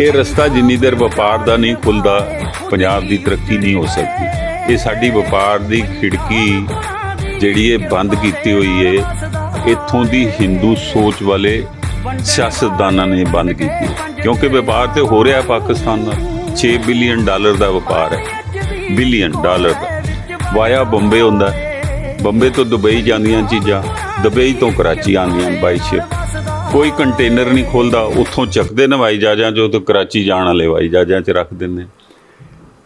ਇਹ ਰਸਤਾ ਜਿੰਨੀ ਦੇਰ ਵਪਾਰ ਦਾ ਨਹੀਂ ਖੁੱਲਦਾ, ਪੰਜਾਬ ਦੀ ਤਰੱਕੀ ਨਹੀਂ ਹੋ ਸਕਦੀ। ਇਹ ਸਾਡੀ ਵਪਾਰ ਦੀ ਖਿੜਕੀ ਜਿਹੜੀ ਇਹ ਬੰਦ ਕੀਤੀ ਹੋਈ ਏ, ਇੱਥੋਂ ਦੀ ਹਿੰਦੂ ਸੋਚ ਵਾਲੇ ਸਿਆਸਤਦਾਨਾਂ ਨੇ ਬੰਦ ਕੀਤੀ ਕਿਉਂਕਿ ਵਪਾਰ ਤੇ ਹੋ ਰਿਹਾ ਪਾਕਿਸਤਾਨ ਨਾਲ। 6 ਬਿਲੀਅਨ ਡਾਲਰ ਦਾ ਵਪਾਰ ਹੈ। ਬਿਲੀਅਨ ਡਾਲਰ ਦਾ। ਵਾਇਆ ਬੰਬੇ ਹੁੰਦਾ। ਬੰਬੇ ਤੋਂ ਦੁਬਈ ਜਾਂਦੀਆਂ ਚੀਜ਼ਾਂ, ਦੁਬਈ ਤੋਂ ਕਰਾਚੀ ਆਉਂਦੀਆਂ ਬਾਈ ਸ਼ਿਪ ਕੋਈ ਕੰਟੇਨਰ ਨਹੀਂ ਖੋਲਦਾ, ਉੱਥੋਂ ਚੱਕਦੇ ਨੇ ਹਵਾਈ ਜਹਾਜ਼ਾਂ ਚੋਂ ਤੇ ਕਰਾਚੀ ਜਾਣ ਵਾਲੇ ਹਵਾਈ ਜਹਾਜ਼ਾਂ 'ਚ ਰੱਖ ਦਿੰਦੇ।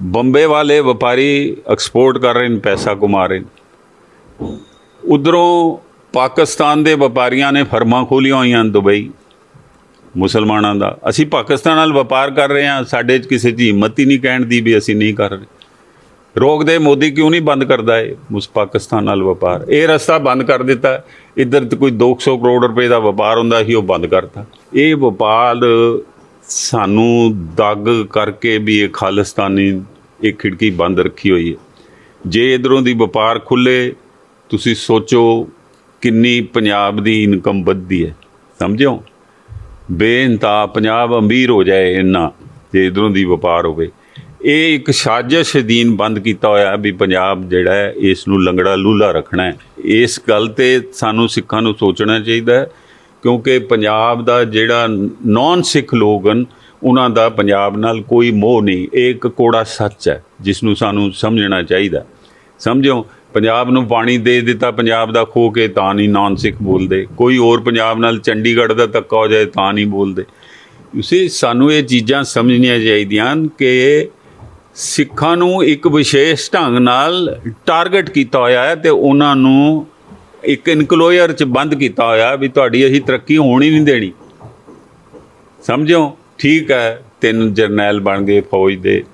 ਬੰਬੇ ਵਾਲੇ ਵਪਾਰੀ ਐਕਸਪੋਰਟ ਕਰ ਰਹੇ ਨੇ, ਪੈਸਾ ਕਮਾ ਰਹੇ ਨੇ। ਉਧਰੋਂ ਪਾਕਿਸਤਾਨ ਦੇ ਵਪਾਰੀਆਂ ਨੇ ਫਰਮਾਂ ਖੋਲੀਆਂ ਹੋਈਆਂ ਦੁਬਈ, ਮੁਸਲਮਾਨਾਂ ਦਾ। ਅਸੀਂ ਪਾਕਿਸਤਾਨ ਨਾਲ ਵਪਾਰ ਕਰ ਰਹੇ ਹਾਂ, ਸਾਡੇ 'ਚ ਕਿਸੇ ਦੀ ਹਿੰਮਤ ਹੀ ਨਹੀਂ ਕਹਿਣ ਦੀ ਵੀ ਅਸੀਂ ਨਹੀਂ ਕਰ ਰਹੇ। ਰੋਕਦੇ ਮੋਦੀ ਕਿਉਂ ਨਹੀਂ ਬੰਦ ਕਰਦਾ ਏ ਉਸ ਪਾਕਿਸਤਾਨ ਨਾਲ ਵਪਾਰ। ਇਹ ਰਸਤਾ ਬੰਦ ਕਰ ਦਿੱਤਾ। ਇੱਧਰ ਤੇ ਕੋਈ 200 ਕਰੋੜ ਰੁਪਏ ਦਾ ਵਪਾਰ ਹੁੰਦਾ ਸੀ, ਉਹ ਬੰਦ ਕਰਤਾ। ਇਹ ਵਪਾਰ ਸਾਨੂੰ ਦਗ ਕਰਕੇ ਵੀ ਇਹ ਖਾਲਿਸਤਾਨੀ, ਇਹ ਖਿੜਕੀ ਬੰਦ ਰੱਖੀ ਹੋਈ ਹੈ। ਜੇ ਇਧਰੋਂ ਦੀ ਵਪਾਰ ਖੁੱਲੇ ਤੁਸੀਂ ਸੋਚੋ ਕਿੰਨੀ ਪੰਜਾਬ ਦੀ ਇਨਕਮ ਵੱਧਦੀ ਹੈ। ਸਮਝਿਓ? ਬੇਇੰਤਾ ਪੰਜਾਬ ਅਮੀਰ ਹੋ ਜਾਏ ਇੰਨਾ, ਜੇ ਇਧਰੋਂ ਦੀ ਵਪਾਰ ਹੋਵੇ। ਇਹ ਇੱਕ ਸਾਜ਼ਿਸ਼ ਅਧੀਨ ਬੰਦ ਕੀਤਾ ਹੋਇਆ ਵੀ ਪੰਜਾਬ ਜਿਹੜਾ ਹੈ, ਇਸ ਨੂੰ ਲੰਗੜਾ ਲੂਲਾ ਰੱਖਣਾ ਹੈ। ਇਸ ਗੱਲ ਤੇ ਸਾਨੂੰ ਸਿੱਖਾਂ ਨੂੰ ਸੋਚਣਾ ਚਾਹੀਦਾ ਹੈ, ਕਿਉਂਕਿ ਪੰਜਾਬ ਦਾ ਜਿਹੜਾ ਨਾਨ ਸਿੱਖ ਲੋਕ ਹਨ, ਉਹਨਾਂ ਦਾ ਪੰਜਾਬ ਨਾਲ ਕੋਈ ਮੋਹ ਨਹੀਂ। ਇਹ ਇੱਕ ਕੋੜਾ ਸੱਚ ਹੈ, ਜਿਸ ਨੂੰ ਸਾਨੂੰ ਸਮਝਣਾ ਚਾਹੀਦਾ ਸਮਝਿਓ, ਪੰਜਾਬ ਨੂੰ ਪਾਣੀ ਦੇ ਦਿੱਤਾ ਪੰਜਾਬ ਦਾ ਖੋ ਕੇ ਤਾਂ ਨਹੀਂ ਨਾਨ ਸਿੱਖ ਬੋਲਦੇ। ਕੋਈ ਹੋਰ ਪੰਜਾਬ ਨਾਲ ਚੰਡੀਗੜ੍ਹ ਦਾ ਧੱਕਾ ਹੋ ਜਾਏ ਤਾਂ ਨਹੀਂ ਬੋਲਦੇ। ਤੁਸੀਂ, ਸਾਨੂੰ ਇਹ ਚੀਜ਼ਾਂ ਸਮਝਣੀਆਂ ਚਾਹੀਦੀਆਂ ਹਨ ਕਿ ਸਿੱਖਾਂ ਨੂੰ ਇੱਕ ਵਿਸ਼ੇਸ਼ ਢੰਗ ਨਾਲ ਟਾਰਗੇਟ ਕੀਤਾ ਹੋਇਆ ਹੈ ਤੇ ਉਹਨਾਂ ਨੂੰ ਇੱਕ ਇਨਕਲੋਇਰ ਚ ਬੰਦ ਕੀਤਾ ਹੋਇਆ ਵੀ ਤੁਹਾਡੀ ਅਸੀਂ ਤਰੱਕੀ ਹੋਣ ਹੀ ਨਹੀਂ ਦੇਣੀ। ਸਮਝਿਓ? ਠੀਕ ਹੈ, ਤਿੰਨ ਜਰਨੈਲ ਬਣ ਗਏ ਫੌਜ ਦੇ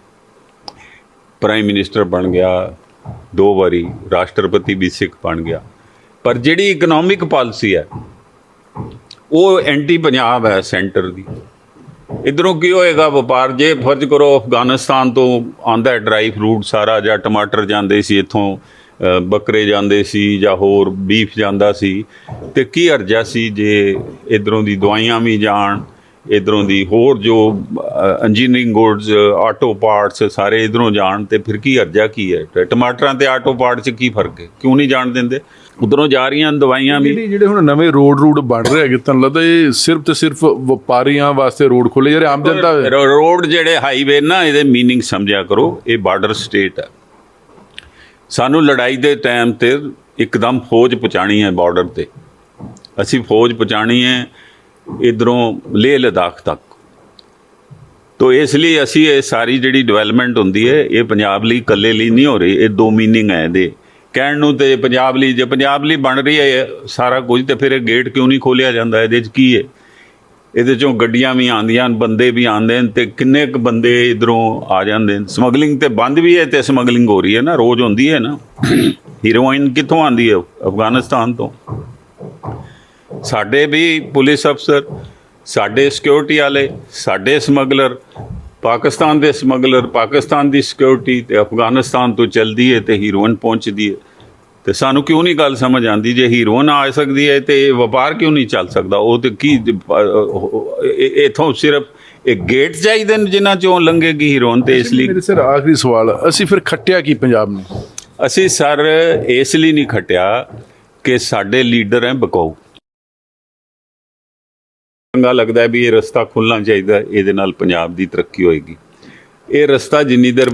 ਪ੍ਰਾਈਮ ਮਿਨਿਸਟਰ ਬਣ ਗਿਆ, ਦੋ ਵਾਰੀ ਰਾਸ਼ਟਰਪਤੀ ਵੀ ਸਿੱਖ ਬਣ ਗਿਆ। ਪਰ ਜਿਹੜੀ ਇਕਨੋਮਿਕ ਪਾਲਿਸੀ ਹੈ, ਉਹ ਐਂਟੀ ਪੰਜਾਬ ਹੈ ਸੈਂਟਰ ਦੀ। ਇਧਰੋਂ ਕੀ ਹੋਏਗਾ? ਵਪਾਰ ਜੇ ਫਰਜ਼ ਕਰੋ ਅਫਗਾਨਿਸਤਾਨ ਤੋਂ ਆਂਦਾ ਡਰਾਈ ਫਰੂਟ ਸਾਰਾ, ਜਾਂ ਟਮਾਟਰ ਜਾਂਦੇ ਸੀ ਇੱਥੋਂ ਬੱਕਰੇ ਜਾਂਦੇ ਸੀ ਜਾਂ ਹੋਰ ਬੀਫ ਜਾਂਦਾ ਸੀ, ਤੇ ਕੀ ਅਰਜਾ ਸੀ ਜੇ ਇਧਰੋਂ ਦੀ ਦਵਾਈਆਂ ਵੀ ਜਾਣ? ਇਧਰੋਂ ਦੀ ਹੋਰ ਜੋ ਇੰਜੀਨੀਅਰਿੰਗ ਗੁੱਡਸ ਆਟੋ ਪਾਰਟਸ ਸਾਰੇ ਇਧਰੋਂ ਜਾਣ ਤੇ ਫਿਰ ਕੀ ਅਰਜਾ ਕੀ ਹੈ? ਟਮਾਟਰਾਂ ਤੇ ਆਟੋ ਪਾਰਟ 'ਚ ਕੀ ਫ਼ਰਕ ਹੈ? ਕਿਉਂ ਨਹੀਂ ਜਾਣ ਦਿੰਦੇ? ਉਧਰੋਂ ਜਾ ਰਹੀਆਂ ਦਵਾਈਆਂ ਵੀ। ਜਿਹੜੀ ਹੁਣ ਨਵੇਂ ਰੋਡ ਰੂਟ ਬਣ ਰਹੇ ਹੈਗੇ ਤੁਹਾਨੂੰ ਲੱਗਦਾ ਇਹ ਸਿਰਫ ਤੇ ਸਿਰਫ ਵਪਾਰੀਆਂ ਵਾਸਤੇ ਰੋਡ ਖੋਲੇ ਜਿਹੜੇ ਆਮ ਜਨਤਾ ਰੋਡ ਜਿਹੜੇ ਹਾਈਵੇ ਨਾ ਇਹਦੇ ਮੀਨਿੰਗ ਸਮਝਿਆ ਕਰੋ ਇਹ ਬਾਰਡਰ ਸਟੇਟ ਹੈ ਸਾਨੂੰ ਲੜਾਈ ਦੇ ਟਾਈਮ ਤੇ ਇੱਕਦਮ ਫੌਜ ਪਹੁੰਚਾਣੀ ਹੈ ਬਾਰਡਰ ਤੇ। ਅਸੀਂ ਫੌਜ ਪਹੁੰਚਾਣੀ ਹੈ ਇਧਰੋਂ ਲੇਹ ਲਦਾਖ ਤੱਕ। ਤੋ ਇਸ ਲਈ ਅਸੀਂ ਇਹ ਸਾਰੀ ਜਿਹੜੀ ਡਿਵੈਲਪਮੈਂਟ ਹੁੰਦੀ ਹੈ, ਇਹ ਪੰਜਾਬ ਲਈ ਇਕੱਲੇ ਲਈ ਨਹੀਂ ਹੋ ਰਹੀ, ਇਹ ਦੋ ਮੀਨਿੰਗ ਹੈ ਇਹਦੇ। ਕਹਿਣ ਨੂੰ ਤੇ ਪੰਜਾਬ ਲਈ, ਜੇ ਪੰਜਾਬ ਲਈ ਬਣ ਰਹੀ ਹੈ ਸਾਰਾ ਕੁਝ, ਤੇ ਫਿਰ ਇਹ ਗੇਟ ਕਿਉਂ ਨਹੀਂ ਖੋਲਿਆ ਜਾਂਦਾ? ਇਹਦੇ 'ਚ ਕੀ ਹੈ? ਇਹਦੇ ਚੋਂ ਗੱਡੀਆਂ ਵੀ ਆਉਂਦੀਆਂ ਹਨ, ਬੰਦੇ ਵੀ ਆਉਂਦੇ ਨੇ ਤੇ ਕਿੰਨੇ ਕੁ ਬੰਦੇ ਇਧਰੋਂ ਆ ਜਾਂਦੇ ਨੇ ਸਮਗਲਿੰਗ ਤੇ ਬੰਦ ਵੀ ਹੈ ਤੇ ਸਮਗਲਿੰਗ ਹੋ ਰਹੀ ਹੈ ਨਾ, ਰੋਜ਼ ਹੁੰਦੀ ਹੈ ਨਾ। ਹੀਰੋਇਨ ਕਿੱਥੋਂ ਆਉਂਦੀ ਹੈ? ਅਫਗਾਨਿਸਤਾਨ ਤੋਂ। ਸਾਡੇ ਵੀ ਪੁਲਿਸ ਅਫਸਰ ਸਾਡੇ ਸਿਕਿਉਰਿਟੀ ਵਾਲੇ ਸਾਡੇ ਸਮਗਲਰ ਪਾਕਿਸਤਾਨ ਦੇ ਸਮਗਲਰ ਪਾਕਿਸਤਾਨ ਦੀ ਸਿਕਿਉਰਿਟੀ ਤੇ ਅਫਗਾਨਿਸਤਾਨ ਤੋਂ ਚਲਦੀ ਹੈ ਤੇ ਹੀਰੋਇਨ ਪਹੁੰਚਦੀ ਹੈ ਤੇ ਸਾਨੂੰ ਕਿਉਂ ਨਹੀਂ ਗੱਲ ਸਮਝ ਆਉਂਦੀ? ਜੇ ਹੀਰੋਇਨ ਆ ਸਕਦੀ ਹੈ ਤੇ ਇਹ ਵਪਾਰ ਕਿਉਂ ਨਹੀਂ ਚੱਲ ਸਕਦਾ? ਉਹ ਤੇ ਕੀ ਇਥੋਂ ਸਿਰਫ ਇਹ ਗੇਟ ਚਾਹੀਦੇ ਨੇ ਜਿਨ੍ਹਾਂ ਚੋਂ ਲੰਘੇਗੀ ਹੀਰੋਇਨ ਤੇ ਇਸ ਲਈ ਮੇਰੇ ਸਰ ਆਖਰੀ ਸਵਾਲ ਅਸੀਂ ਫਿਰ ਖੱਟਿਆ ਕੀ ਪੰਜਾਬ ਨੇ? ਅਸੀਂ ਸਰ ਇਸ ਲਈ ਨਹੀਂ ਖਟਿਆ ਕਿ ਸਾਡੇ ਲੀਡਰ ਹੈ ਬਕਾਊ। ਚੰਗਾ ਲੱਗਦਾ ਵੀ ਇਹ ਰਸਤਾ ਖੁੱਲਣਾ ਚਾਹੀਦਾ ਇਹਦੇ ਨਾਲ ਪੰਜਾਬ ਦੀ ਤਰੱਕੀ ਹੋਏਗੀ। ਇਹ ਰਸਤਾ ਜਿੰਨੀ ਦੇਰ